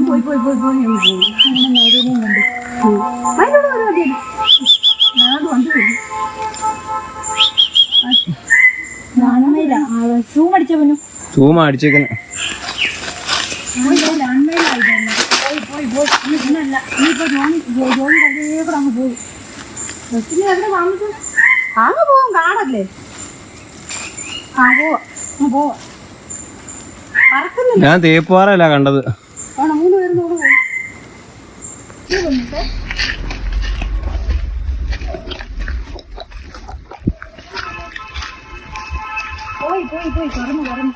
പോയി പോയി പോയി പോയി പോയി പോയി പോയി. പോയി സൂം അടിച്ച പിന്നെ സൂമ അടിച്ചേക്കുന്ന പോയി പോയി പോയി ഇനി പിന്നല്ല ഇനിയിപ്പോ ജോലി ജോലി കഴിയേ കൂടെ അങ്ങ് പോയി അങ്ങ് പോവും കാടല്ലേ? ആ പോവാ. പോവാ. ഞാൻ തേപ്പുപാറയല്ല കണ്ടത്. പോയി പോയി പോയി. തുറന്നു തുറന്നു.